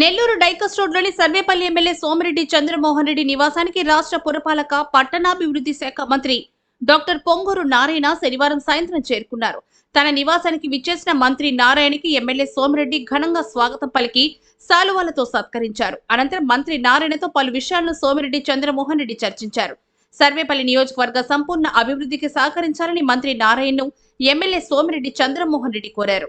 Nellore Dykes రోడ్లోని Sarvepalli MLA Somireddy Chandramohan Reddy నివాసానికి రాష్ట్ర పురపాలక పట్టణాభివృద్ధి శాఖ మంత్రి డాక్టర్ పొంగూరు నారాయణ శనివారం సాయంత్రం చేరుకున్నారు. తన నివాసానికి విచ్చేసిన మంత్రి నారాయణకి ఎమ్మెల్యే సోమిరెడ్డి ఘనంగా స్వాగతం పలికి శాలువాలతో సత్కరించారు. అనంతరం మంత్రి నారాయణతో పలు విషయాలను సోమిరెడ్డి చంద్రమోహన్ రెడ్డి చర్చించారు. సర్వేపల్లి నియోజకవర్గ సంపూర్ణ అభివృద్ధికి సహకరించాలని మంత్రి నారాయణను ఎమ్మెల్యే సోమిరెడ్డి చంద్రమోహన్ రెడ్డి కోరారు.